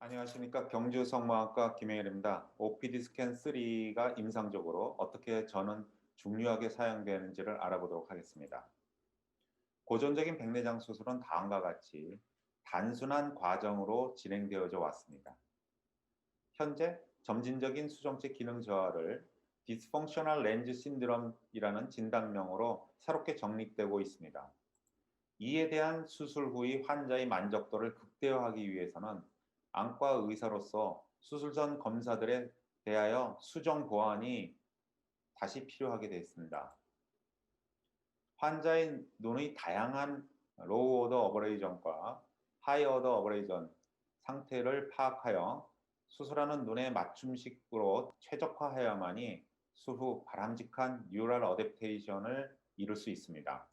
안녕하십니까 경주 성모학과 김영일입니다. OPD 스캔 3가 임상적으로 어떻게 저는 중요하게 사용되는지를 알아보도록 하겠습니다. 고전적인 백내장 수술은 다음과 같이 단순한 과정으로 진행되어져 왔습니다. 현재 점진적인 수정체 기능 저하를 디스펑셔널 렌즈 신드롬이라는 진단명으로 새롭게 정립되고 있습니다. 이에 대한 수술 후의 환자의 만족도를 극대화하기 위해서는 안과 의사로서 수술 전 검사들에 대하여 수정 보완이 다시 필요하게 되었습니다. 환자의 눈의 다양한 로우 오더 어버레이전과 하이 오더 어버레이전 상태를 파악하여 수술하는 눈의 맞춤식으로 최적화해야만이 수후 바람직한 뉴럴 어댑테이션을 이룰 수 있습니다.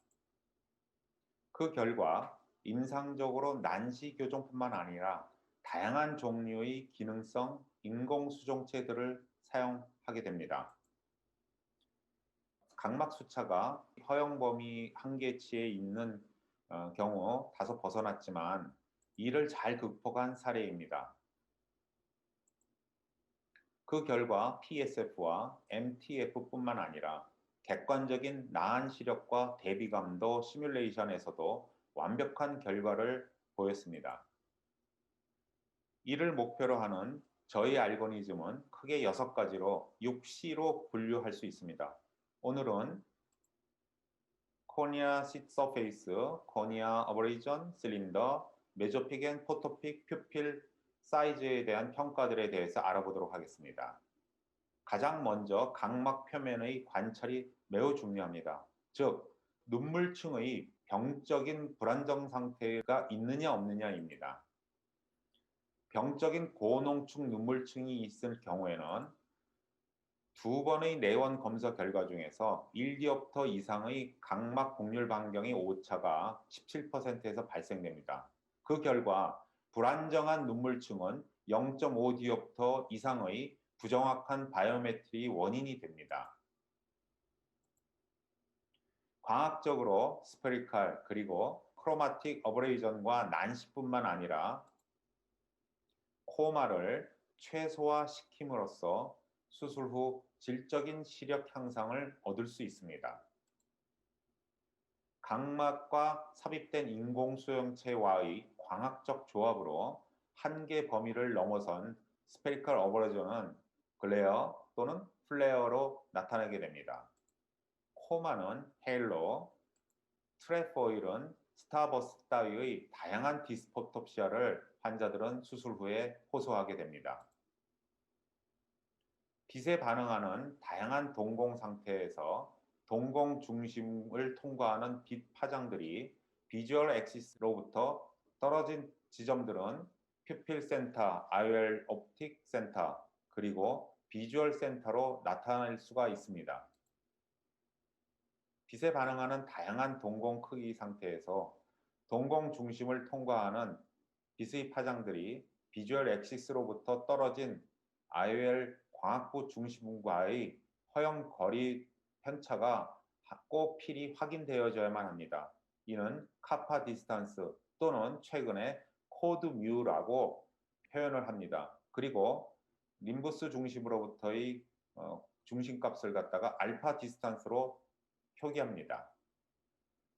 그 결과 임상적으로 난시 교정뿐만 아니라 다양한 종류의 기능성 인공 수정체들을 사용하게 됩니다. 각막 수차가 허용 범위 한계치에 있는 어, 경우 다소 벗어났지만 이를 잘 극복한 사례입니다. 그 결과 PSF와 MTF뿐만 아니라 객관적인 나한 시력과 대비감도 시뮬레이션에서도 완벽한 결과를 보였습니다. 이를 목표로 하는 저희 알고리즘은 크게 여섯 가지로 6C로 분류할 수 있습니다. 오늘은 코니아 시트 서페이스, 코니아 어버리전, 실린더, 메조픽 앤 포토픽, 퓨필 사이즈에 대한 평가들에 대해서 알아보도록 하겠습니다. 가장 먼저 각막 표면의 관찰이 매우 중요합니다. 즉, 눈물층의 병적인 불안정 상태가 있느냐 없느냐입니다. 병적인 고농축 눈물층이 있을 경우에는 두 번의 내원 검사 결과 중에서 1디옵터 이상의 각막 곡률 반경의 오차가 17%에서 발생됩니다. 그 결과 불안정한 눈물층은 0.5디옵터 이상의 부정확한 바이오메트리 원인이 됩니다. 과학적으로 스페리칼 그리고 크로마틱 어브레이전과 난시뿐만 아니라 코마를 최소화시킴으로써 수술 후 질적인 시력 향상을 얻을 수 있습니다. 각막과 삽입된 인공수용체와의 광학적 조합으로 한계 범위를 넘어선 스페리컬 어버레전은 글레어 또는 플레어로 나타나게 됩니다. 코마는 헬로, 트레포일은 스타버스 따위의 다양한 디스포톱시아를 환자들은 수술 후에 호소하게 됩니다. 빛에 반응하는 다양한 동공 상태에서 동공 중심을 통과하는 빛 파장들이 비주얼 엑시스로부터 떨어진 지점들은 퓨필 센터, IOL 옵틱 센터, 그리고 비주얼 센터로 나타날 수가 있습니다. 빛에 반응하는 다양한 동공 크기 상태에서 동공 중심을 통과하는 빛의 파장들이 비주얼 엑시스로부터 떨어진 IOL 광학부 중심과의 허용 거리 편차가 꼭 필히 확인되어져야만 합니다. 이는 카파 디스탄스 또는 최근에 코드 뮤라고 표현을 합니다. 그리고 림부스 중심으로부터의 어, 중심값을 갖다가 알파 디스탄스로 표기합니다.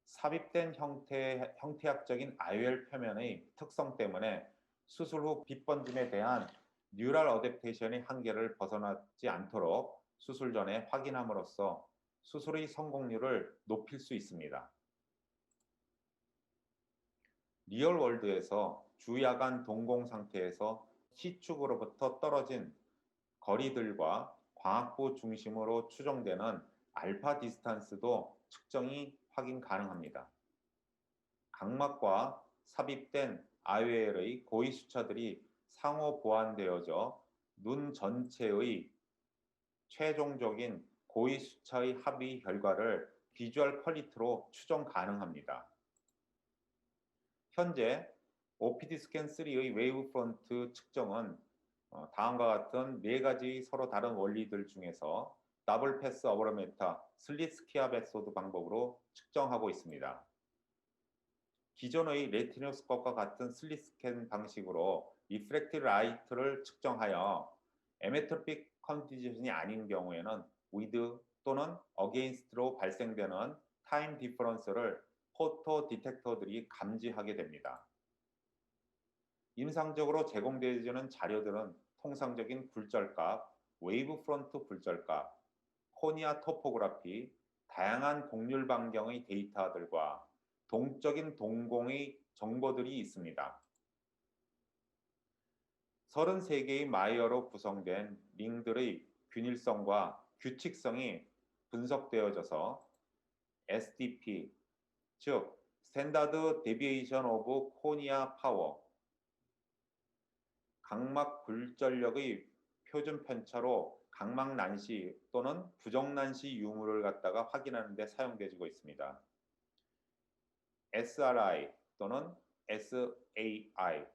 삽입된 형태, 형태학적인 IOL 표면의 특성 때문에 수술 후 빛번짐에 대한 뉴럴 어댑테이션의 한계를 벗어나지 않도록 수술 전에 확인함으로써 수술의 성공률을 높일 수 있습니다. 리얼 월드에서 주야간 동공 상태에서 C축으로부터 떨어진 거리들과 광학부 중심으로 추정되는 알파 디스탄스도 측정이 확인 가능합니다. 각막과 삽입된 IOL의 고위 수차들이 상호 보완되어져 눈 전체의 최종적인 고위 수차의 합의 결과를 비주얼 퀄리티로 추정 가능합니다. 현재 OPD 스캔 3의 웨이브 프론트 측정은 어, 다음과 같은 네 가지 서로 다른 원리들 중에서 더블 패스 어버로메타 슬릿 스키아 베소드 방법으로 측정하고 있습니다. 기존의 레티노스컵과 같은 슬릿 스캔 방식으로 리프렉티브 라이트를 측정하여 에메트로픽 컨디션이 아닌 경우에는 with 또는 against로 발생되는 타임 디퍼런스를 포토 디텍터들이 감지하게 됩니다. 임상적으로 제공되어지는 자료들은 통상적인 굴절값, 웨이브 프론트 굴절값, 코니아 토포그래피, 다양한 곡률 반경의 데이터들과 동적인 동공의 정보들이 있습니다. 33개의 마이어로 구성된 링들의 균일성과 규칙성이 분석되어져서 SDP, 즉 스탠다드 데비에이션 오브 코니아 파워 각막 굴절력의 표준 편차로 각막 난시 또는 부정 난시 유무를 갖다가 확인하는 데 사용되고 있습니다. SRI 또는 SAI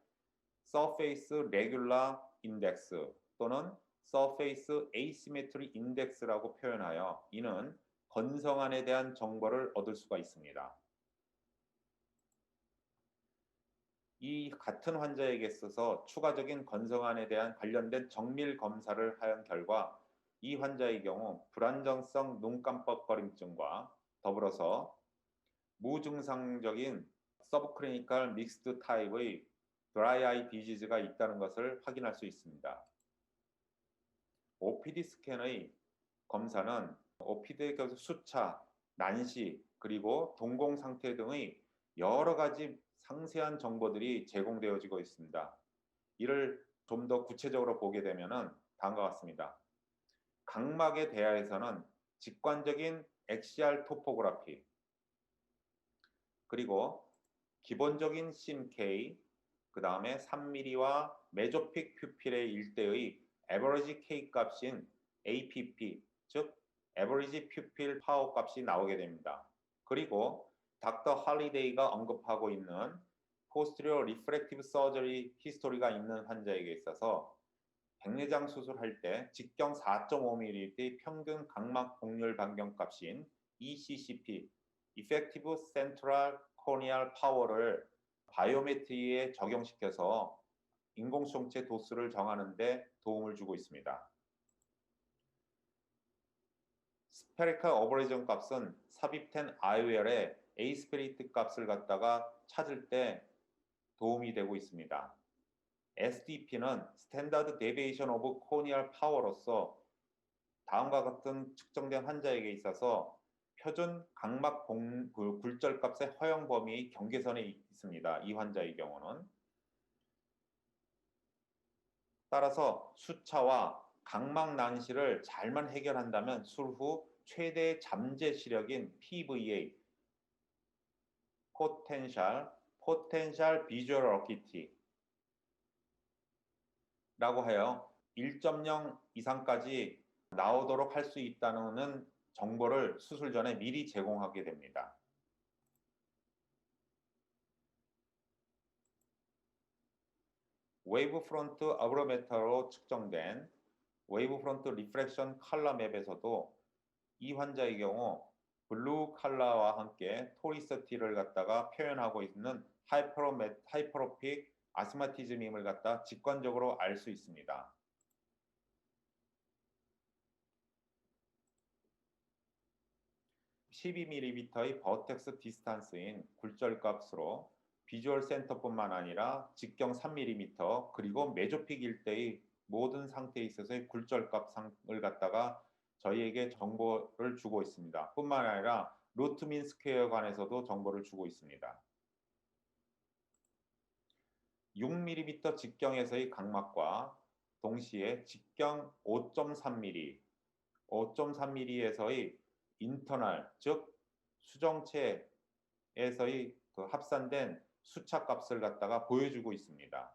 Surface Regular Index 또는 Surface Asymmetry Index라고 표현하여 이는 건성안에 대한 정보를 얻을 수가 있습니다. 이 같은 환자에게 있어서 추가적인 건성안에 대한 관련된 정밀 검사를 한 결과 이 환자의 경우 불안정성 눈 깜빡거림증과 더불어서 무증상적인 서브크리니컬 믹스드 타입의 드라이 아이 디지즈가 있다는 것을 확인할 수 있습니다. OPD 스캔의 검사는 OPD의 수차, 난시, 그리고 동공 상태 등의 여러 가지 상세한 정보들이 제공되어지고 있습니다. 이를 좀 더 구체적으로 보게 되면 다음과 같습니다. 각막에 대하여서는 직관적인 엑시알 토포그래피 그리고 기본적인 심K 그 다음에 3mm와 메조픽 퓨필의 일대의 에버리지 K 값인 APP 즉 에버리지 퓨필 파워 값이 나오게 됩니다. 그리고 닥터 할리데이가 언급하고 있는 포스트리어 리프렉티브 서저리 히스토리가 있는 환자에게 있어서 백내장 수술할 때 직경 4.5mm의 평균 각막 곡률 반경 값인 ECCP Effective Central Corneal Power를 바이오메트리에 적용시켜서 인공수정체 도수를 정하는 데 도움을 주고 있습니다. 스페리컬 어버레이전 값은 삽입된 아이웰의 에이스페리트 값을 갖다가 찾을 때 도움이 되고 있습니다. SDP는 스탠다드 데비에이션 오브 코니얼 파워로서 다음과 같은 측정된 환자에게 있어서 표준 각막 공, 그 굴절 값의 허용 범위의 경계선에 있습니다. 이 환자의 경우는 따라서 수차와 각막 난시를 잘만 해결한다면 술 후 최대 잠재 시력인 PVA 포텐셜 포텐셜 비주얼 어키티 라고 하여 1.0 이상까지 나오도록 할 수 있다는 정보를 수술 전에 미리 제공하게 됩니다. 웨이브 프론트 어브로메터로 측정된 웨이브 프론트 리프렉션 컬러 맵에서도 이 환자의 경우 블루 컬러와 함께 토리서티를 갖다가 표현하고 있는 하이퍼로메, 하이퍼로픽 아스마티즘임을 갖다 직관적으로 알 수 있습니다. 12mm의 버텍스 디스탄스인 굴절값으로 비주얼 센터뿐만 아니라 직경 3mm 그리고 메조픽 일대의 모든 상태에 있어서의 굴절값을 갖다가 저희에게 정보를 주고 있습니다. 뿐만 아니라 루트민 스퀘어 관에서도 정보를 주고 있습니다. 6mm 직경에서의 각막과 동시에 직경 5.3mm, 5.3mm에서의 인터널 즉 수정체에서의 그 합산된 수차 값을 갖다가 보여주고 있습니다.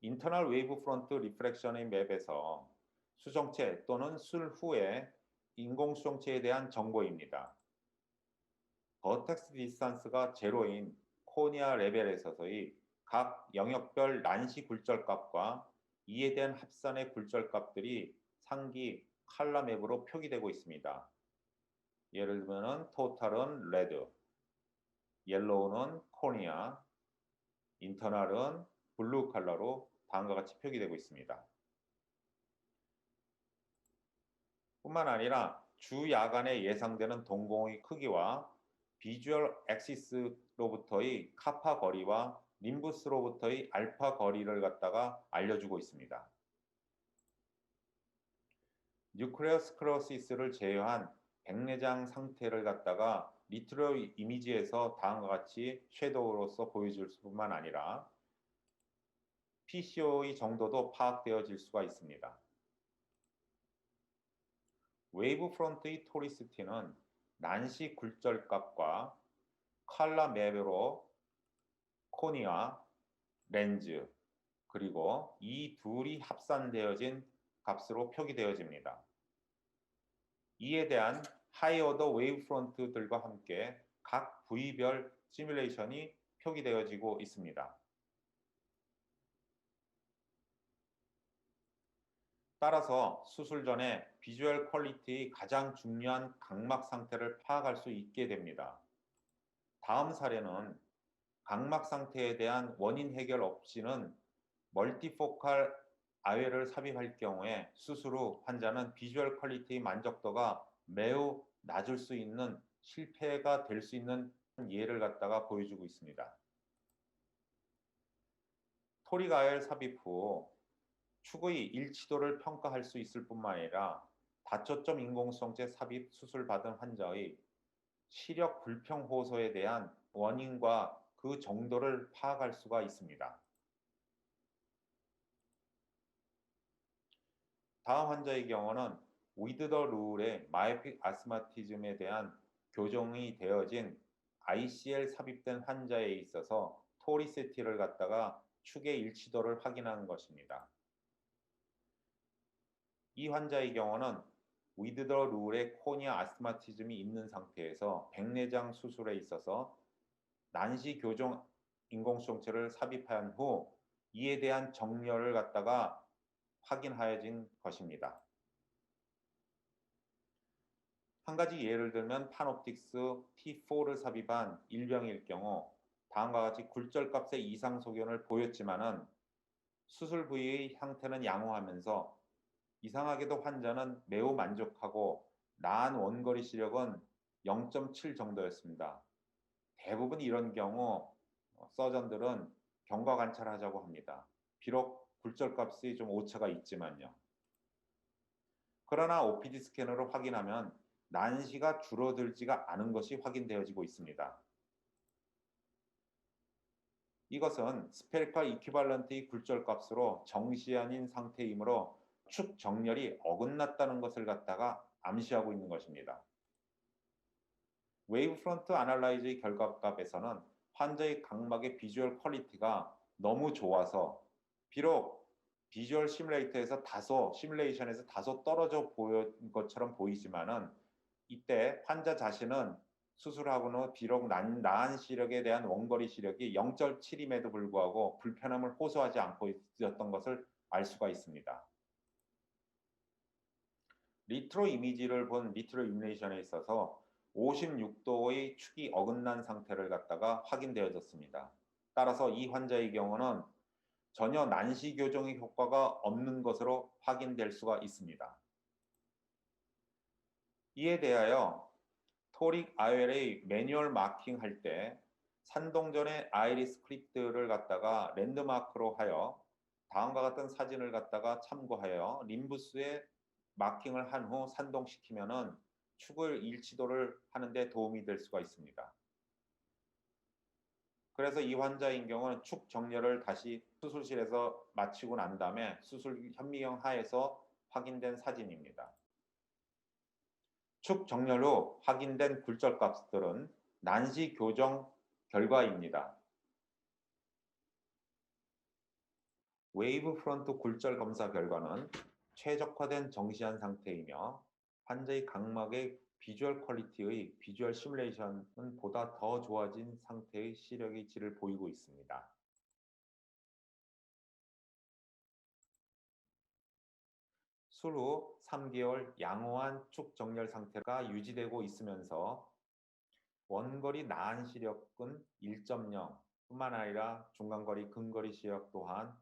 인터널 웨이브 프론트 리프렉션의 맵에서 수정체 또는 술 후에 인공 수정체에 대한 정보입니다. 버텍스 디스탄스가 제로인 코니아 레벨에서의 각 영역별 난시 굴절값과 이에 대한 합산의 굴절값들이 상기 칼라 맵으로 표기되고 있습니다. 예를 들면 토탈은 레드, 옐로우는 코니아, 인터널은 블루 컬러로 다음과 같이 표기되고 있습니다. 뿐만 아니라 주 야간에 예상되는 동공의 크기와 비주얼 엑시스로부터의 카파 거리와 림부스로부터의 알파 거리를 갖다가 알려주고 있습니다. 뉴클레어 스크로시스를 제외한 백내장 상태를 갖다가 리트로 이미지에서 다음과 같이 섀도우로서 보여줄 뿐만 아니라 PCO의 정도도 파악되어질 수가 있습니다. 웨이브 프론트의 토리스티는 난시 굴절값과 칼라 맵으로 코니아, 렌즈, 그리고 이 둘이 합산되어진 값으로 표기되어집니다. 이에 대한 하이어더 웨이브 프론트들과 함께 각 부위별 시뮬레이션이 표기되어지고 있습니다. 따라서 수술 전에 비주얼 퀄리티의 가장 중요한 각막 상태를 파악할 수 있게 됩니다. 다음 사례는 각막 상태에 대한 원인 해결 없이는 멀티포칼 아웨를 삽입할 경우에 수술 후 환자는 비주얼 퀄리티의 만족도가 매우 낮을 수 있는 실패가 될 수 있는 예를 갖다가 보여주고 있습니다. 아웰 삽입 후 축의 일치도를 평가할 수 있을 뿐만 아니라 다초점 인공수정체 삽입 수술 받은 환자의 시력 불평 호소에 대한 원인과 그 정도를 파악할 수가 있습니다. 다음 환자의 경우는 위드 더 룰의 마이픽 아스마티즘에 대한 교정이 되어진 ICL 삽입된 환자에 있어서 토리세티를 갖다가 축의 일치도를 확인하는 것입니다. 이 환자의 경우는 위드 더 룰의 코니아 아스마티즘이 있는 상태에서 백내장 수술에 있어서 난시 교정 인공수정체를 삽입한 후 이에 대한 정렬을 갖다가 확인하여진 것입니다. 한 가지 예를 들면 파놉틱스 T4를 삽입한 일병일 경우 다음과 같이 굴절값의 이상 소견을 보였지만은 수술 부위의 형태는 양호하면서 이상하게도 환자는 매우 만족하고 나은 원거리 시력은 0.7 정도였습니다. 대부분 이런 경우 서전들은 경과 관찰하자고 합니다. 비록 굴절값이 좀 오차가 있지만요. 그러나 OPD 스캐너로 확인하면 난시가 줄어들지가 않은 것이 확인되어지고 있습니다. 이것은 스페리컬 이퀴발런트의 굴절값으로 정시한인 상태이므로 축 정렬이 어긋났다는 것을 갖다가 암시하고 있는 것입니다. 웨이브 프론트 아날라이즈의 결과값에서는 환자의 각막의 비주얼 퀄리티가 너무 좋아서 비록 비주얼 시뮬레이터에서 다소 시뮬레이션에서 다소 떨어져 보인 것처럼 보이지만은 이때 환자 자신은 수술하고는 비록 난, 나은 시력에 대한 원거리 시력이 0.7임에도 불구하고 불편함을 호소하지 않고 있었던 것을 알 수가 있습니다. 리트로 이미지를 본 리트로 이미네이션에 있어서 56도의 축이 어긋난 상태를 갖다가 확인되어졌습니다. 따라서 이 환자의 경우는 전혀 난시 교정의 효과가 없는 것으로 확인될 수가 있습니다. 이에 대하여 토릭 아웰의 매뉴얼 마킹 할 때 산동전의 아이리스 크립트를 갖다가 랜드마크로 하여 다음과 같은 사진을 갖다가 참고하여 림부스에 마킹을 한 후 산동시키면은 축을 일치도를 하는데 도움이 될 수가 있습니다. 그래서 이 환자인 경우는 축 정렬을 다시 수술실에서 마치고 난 다음에 수술 현미경 하에서 확인된 사진입니다. 축 정렬 후 확인된 굴절 값들은 난시 교정 결과입니다. 웨이브 프론트 굴절 검사 결과는 최적화된 정시한 상태이며 환자의 각막의 비주얼 퀄리티의 비주얼 시뮬레이션은 보다 더 좋아진 상태의 시력의 질을 보이고 있습니다. 술후 3개월 양호한 축 정렬 상태가 유지되고 있으면서 원거리 나은 시력은 1.0, 뿐만 아니라 중간거리, 근거리 시력 또한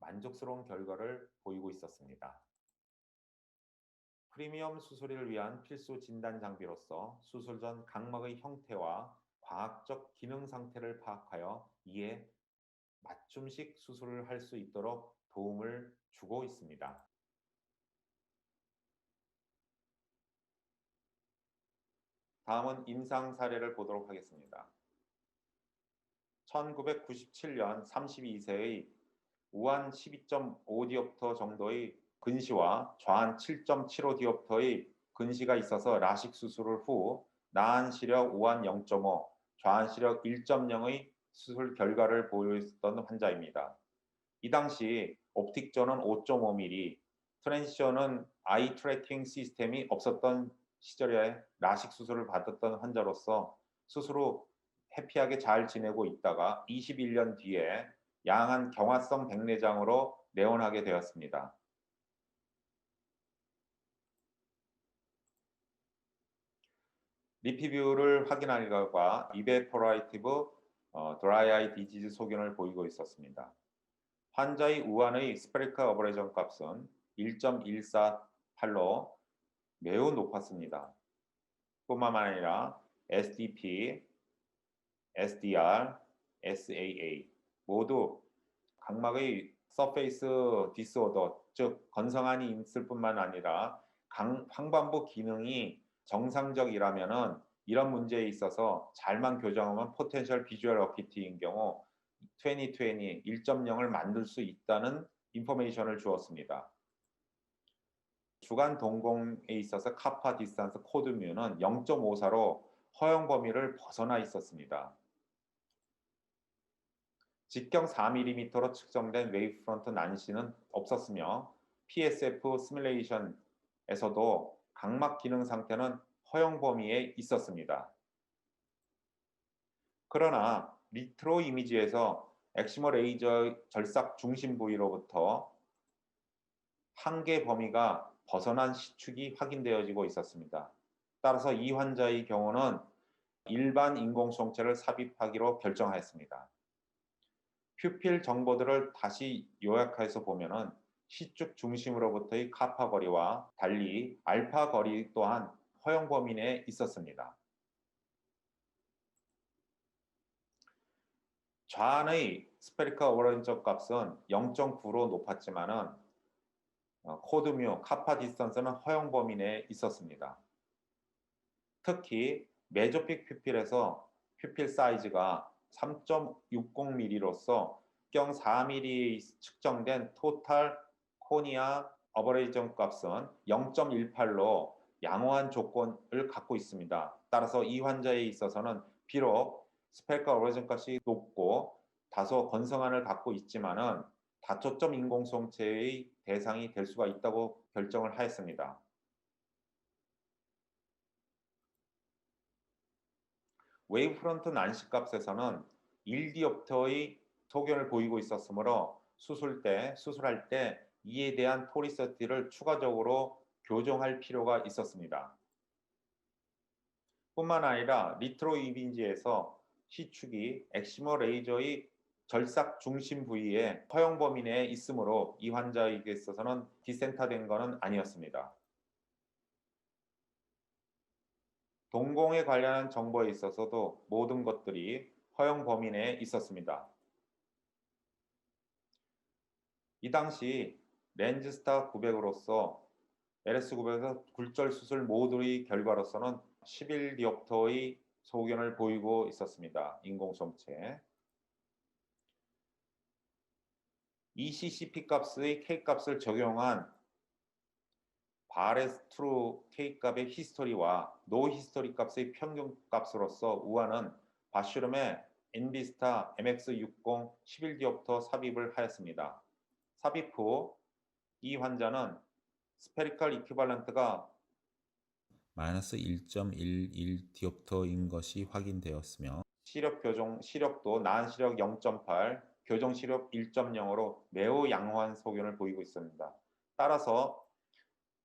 만족스러운 결과를 보이고 있었습니다. 프리미엄 수술을 위한 필수 진단 장비로서 수술 전 각막의 형태와 과학적 기능 상태를 파악하여 이에 맞춤식 수술을 할 수 있도록 도움을 주고 있습니다. 다음은 임상 사례를 보도록 하겠습니다. 1997년 32세의 우한 12.5디옵터 정도의 근시와 좌한 7.75디옵터의 근시가 있어서 라식 수술을 후 나한 시력 우한 0.5, 좌한 시력 1.0의 수술 결과를 보였던 환자입니다. 이 당시 옵틱존은 5.5mm, 트랜시션은 아이 트래킹 시스템이 없었던 시절에 라식 수술을 받았던 환자로서 후 해피하게 잘 지내고 있다가 21년 뒤에 양한 경화성 백내장으로 내원하게 되었습니다. 리피뷰를 확인한 결과 이베포라이티브 어, 드라이아이 디지즈 소견을 보이고 있었습니다. 환자의 우한의 스페리카 어버레이션 값은 1.148로 매우 높았습니다. 뿐만 아니라 SDP, SDR, SAA 모두 각막의 서페이스 디스오더 즉 건성한이 있을 뿐만 아니라 강, 황반부 기능이 정상적이라면은 이런 문제에 있어서 잘만 교정하면 포텐셜 비주얼 어키티인 경우 2020 1.0을 만들 수 있다는 인포메이션을 주었습니다. 주간 동공에 있어서 카파 디스탄스 코드뮤는 0.54로 허용 범위를 벗어나 있었습니다. 직경 4mm로 측정된 웨이브프런트 난시는 없었으며 PSF 시뮬레이션에서도 각막 기능 상태는 허용 범위에 있었습니다. 그러나 리트로 이미지에서 엑시머 레이저 절삭 중심 부위로부터 한계 범위가 벗어난 시축이 확인되어지고 있었습니다. 따라서 이 환자의 경우는 일반 인공성체를 삽입하기로 결정하였습니다. 퓨필 정보들을 다시 요약해서 보면은 시축 중심으로부터의 카파 거리와 달리 알파 거리 또한 허용 범위 내에 있었습니다. 좌안의 스페리카 오버런적 값은 0.9로 높았지만은 어, 코드뮤, 카파 디스턴스는 허용 범위 내에 있었습니다. 특히 메조픽 퓨필에서 퓨필 사이즈가 3.60mm로서 경 4mm 측정된 토탈 코니아 어버레이전 값은 0.18로 양호한 조건을 갖고 있습니다. 따라서 이 환자에 있어서는 비록 스펠카 어버레이전 값이 높고 다소 건성한을 갖고 있지만은 다초점 인공성체의 대상이 될 수가 있다고 결정을 하였습니다. 웨이브프런트 난시 값에서는 1디옵터의 소견을 보이고 있었으므로 수술 때 수술할 때 이에 대한 토리서티를 추가적으로 교정할 필요가 있었습니다. 뿐만 아니라 리트로 이빈지에서 시축이 엑시머 레이저의 절삭 중심 부위에 허용 범위 내에 있으므로 이 환자에게 있어서는 디센터된 것은 아니었습니다. 동공에 관련한 정보에 있어서도 모든 것들이 허용 범위 내에 있었습니다. 이 당시 렌즈스타 900으로서 LS900에서 굴절 수술 모두의 결과로서는 11디옵터의 소견을 보이고 있었습니다. 인공성체. ECCP 값의 K 값을 적용한 바레스트루 K 값의 히스토리와 노 히스토리 값의 평균 값으로서 우아는 바슈름의 인비스타 MX60 11디옵터 삽입을 하였습니다. 삽입 후 이 환자는 스페리컬 이퀴발런트가 마이너스 1.11 디옵터인 것이 확인되었으며 시력 교정 시력도 나은 시력 0.8, 교정 시력 1.0으로 매우 양호한 소견을 보이고 있습니다. 따라서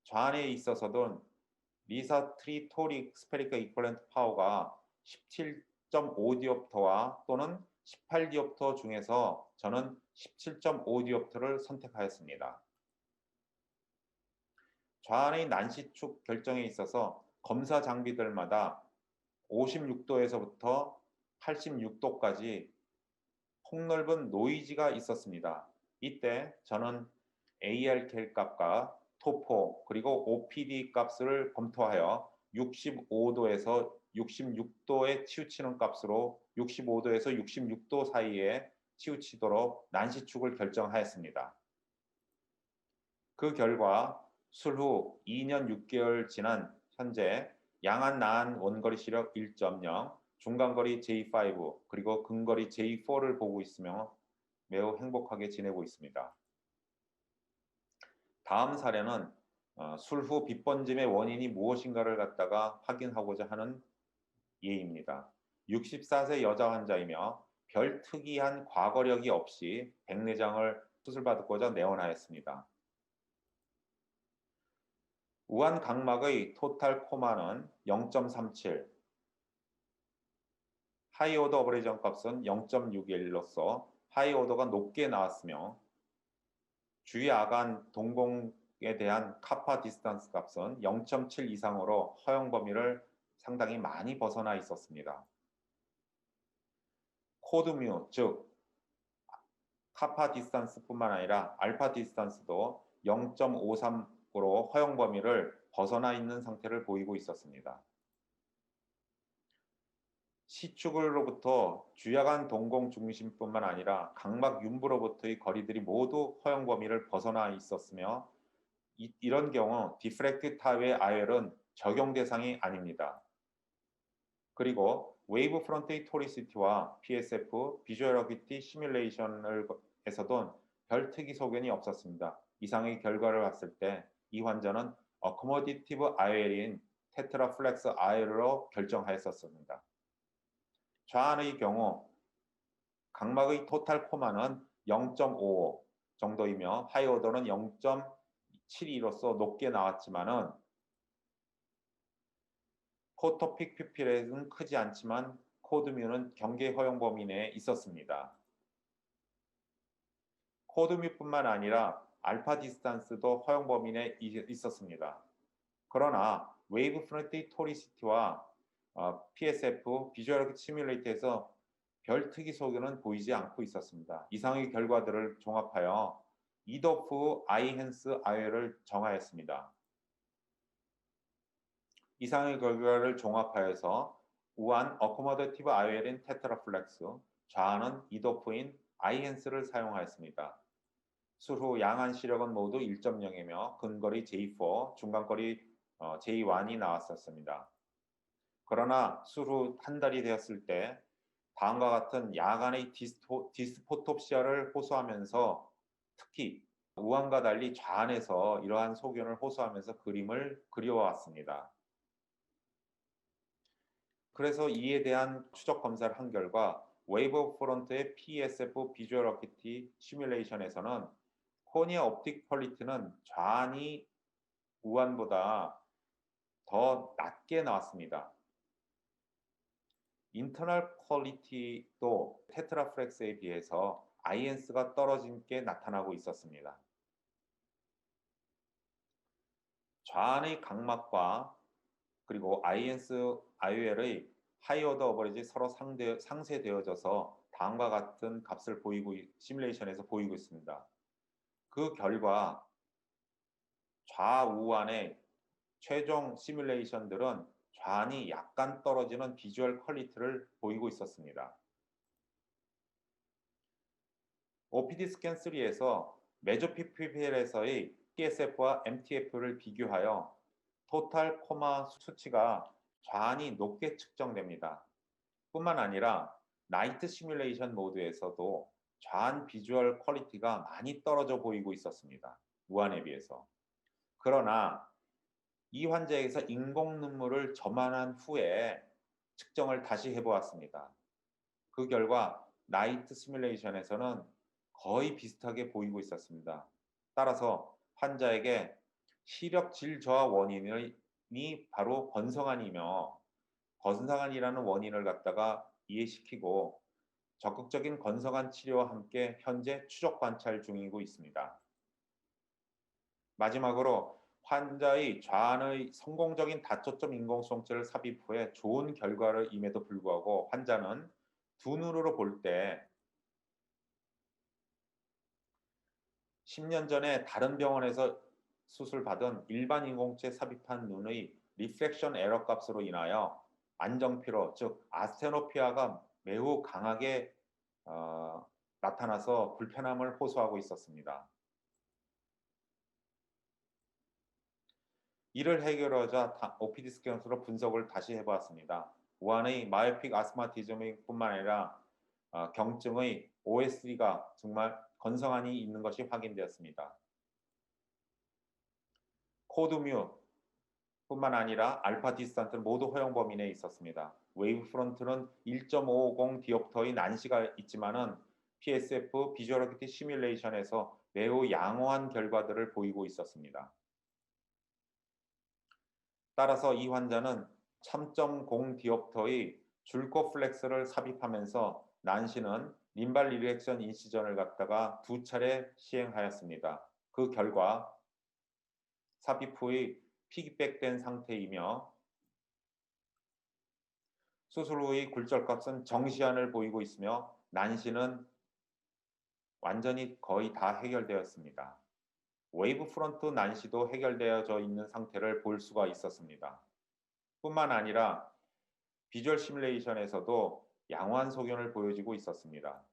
좌안에 있어서도 리사 트리토릭 스페리컬 이퀄런트 파워가 17.5 디옵터와 또는 18 디옵터 중에서 저는 17.5 디옵터를 선택하였습니다. 좌안의 난시축 결정에 있어서 검사 장비들마다 56도에서부터 86도까지 폭넓은 노이즈가 있었습니다. 이때 저는 ARK 값과 토포 그리고 OPD 값을 검토하여 65도에서 66도에 치우치는 값으로 65도에서 66도 사이에 치우치도록 난시축을 결정하였습니다. 그 결과 술 후 2년 6개월 지난 현재 양안 나안 원거리 시력 1.0, 중간거리 J5 그리고 근거리 J4를 보고 있으며 매우 행복하게 지내고 있습니다. 다음 사례는 어, 술후 빗번짐의 원인이 무엇인가를 갖다가 확인하고자 하는 예입니다. 64세 여자 환자이며 별 특이한 과거력이 없이 백내장을 수술받고자 내원하였습니다. 우한 각막의 토탈 코마는 0.37, 하이 오더 어버레이전 값은 0.61로서 하이 오더가 높게 나왔으며 주위 아간 동공에 대한 카파 디스턴스 값은 0.7 이상으로 허용 범위를 상당히 많이 벗어나 있었습니다. 코드뮤, 즉 카파 디스턴스뿐만 아니라 알파 디스턴스도 0.53 으로 허용 범위를 벗어나 있는 상태를 보이고 있었습니다. 시축으로부터 주야간 동공 중심뿐만 아니라 각막 윤부로부터의 거리들이 모두 허용 범위를 벗어나 있었으며 이, 런 경우 디프렉트 타입의 IL은 적용 대상이 아닙니다. 그리고 웨이브 프론트의 토리시티와 PSF 비주얼 어비티 시뮬레이션을 에서도 별 특이 소견이 없었습니다. 이상의 결과를 봤을 때 이 환자는 어코모디티브 IL인 테트라플렉스 IL로 결정하였었습니다. 좌안의 경우 각막의 토탈 코마는 0.55 정도이며 하이오더는 0.72로서 높게 나왔지만은 포토픽 퓨필에는 크지 않지만 코드뮤는 경계 허용 범위 내에 있었습니다. 코드뮤뿐만 아니라 알파 디스탄스도 허용 범위 내에 있었습니다. 그러나 웨이브 프런트 토리시티와 어, PSF 비주얼 시뮬레이터에서 별 특이 소견은 보이지 않고 있었습니다. 이상의 결과들을 종합하여 이더프 아이헨스 아이를 정하였습니다. 이상의 결과를 종합하여서 우한 어코모데티브 아이엘인 테트라플렉스, 좌안은 이도프인 아이헨스를 사용하였습니다. 술후 양안 시력은 모두 1.0이며 근거리 J4, 중간거리 어, J1이 나왔었습니다. 그러나 수후 한 달이 되었을 때 다음과 같은 야간의 디스포, 디스포톱시아를 호소하면서 특히 우한과 달리 좌안에서 이러한 소견을 호소하면서 그림을 그려왔습니다. 그래서 이에 대한 추적 검사를 한 결과 웨이브 프론트의 PSF 비주얼 어키티 시뮬레이션에서는 코니아 옵틱 퀄리티는 좌안이 우한보다 더 낮게 나왔습니다. 인터널 퀄리티도 테트라프렉스에 비해서 INS가 떨어진 게 나타나고 있었습니다. 좌안의 각막과 그리고 INS, IOL의 하이어더 어버리지 서로 상대, 상쇄되어져서 다음과 같은 값을 보이고 시뮬레이션에서 보이고 있습니다. 그 결과 좌우안의 최종 시뮬레이션들은 좌안이 약간 떨어지는 비주얼 퀄리티를 보이고 있었습니다. OPD 스캔 3에서 메조피피엘에서의 PSF와 MTF를 비교하여 토탈 코마 수치가 좌안이 높게 측정됩니다. 뿐만 아니라 나이트 시뮬레이션 모드에서도 좌안 비주얼 퀄리티가 많이 떨어져 보이고 있었습니다. 우한에 비해서. 그러나 이 환자에게서 인공 눈물을 점안한 후에 측정을 다시 해보았습니다. 그 결과 나이트 시뮬레이션에서는 거의 비슷하게 보이고 있었습니다. 따라서 환자에게 시력 질 저하 원인이 바로 건성환이며 건성환이라는 원인을 갖다가 이해시키고 적극적인 건성한 치료와 함께 현재 추적 관찰 중이고 있습니다. 마지막으로 환자의 좌안의 성공적인 다초점 인공수정체를 삽입 후에 좋은 결과를 임에도 불구하고 환자는 두 눈으로 볼 때 10년 전에 다른 병원에서 수술받은 일반 인공체 삽입한 눈의 리플렉션 에러 값으로 인하여 안정피로 즉 아스테노피아가 매우 강하게 어, 나타나서 불편함을 호소하고 있었습니다. 이를 해결하자 OPD 스캔으로 분석을 다시 해보았습니다. 우한의 마이픽 아스마티즘뿐만 아니라 어, 경증의 OSD가 정말 건성한이 있는 것이 확인되었습니다. 코드뮤 뿐만 아니라 알파 디스탄트는 모두 허용 범위 내에 있었습니다. 웨이브 프론트는 1.550 디옵터의 난시가 있지만은 PSF 비주얼 어큐티 시뮬레이션에서 매우 양호한 결과들을 보이고 있었습니다. 따라서 이 환자는 3.0 디옵터의 줄코 플렉스를 삽입하면서 난시는 림발 리렉션 인시전을 갖다가 두 차례 시행하였습니다. 그 결과 삽입 후의 피드백된 상태이며 수술 후의 굴절값은 정시한을 보이고 있으며 난시는 완전히 거의 다 해결되었습니다. 웨이브 프론트 난시도 해결되어져 있는 상태를 볼 수가 있었습니다. 뿐만 아니라 비주얼 시뮬레이션에서도 양호한 소견을 보여주고 있었습니다.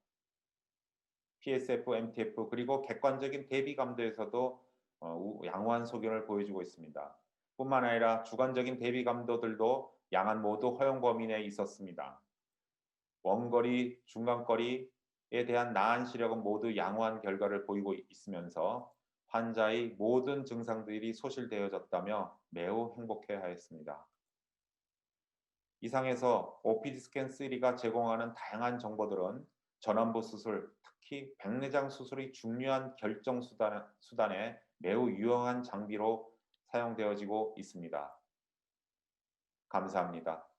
PSF, MTF 그리고 객관적인 대비 감도에서도 어, 양호한 소견을 보여주고 있습니다. 뿐만 아니라 주관적인 대비 감도들도 양안 모두 허용 범위 내에 있었습니다. 원거리, 중간거리에 대한 나한 시력은 모두 양호한 결과를 보이고 있으면서 환자의 모든 증상들이 소실되어졌다며 매우 행복해하였습니다. 이상에서 OPD 스캔 3가 제공하는 다양한 정보들은 전환부 수술, 특히 백내장 수술의 중요한 결정 수단, 수단에 매우 유용한 장비로 사용되어지고 있습니다. 감사합니다.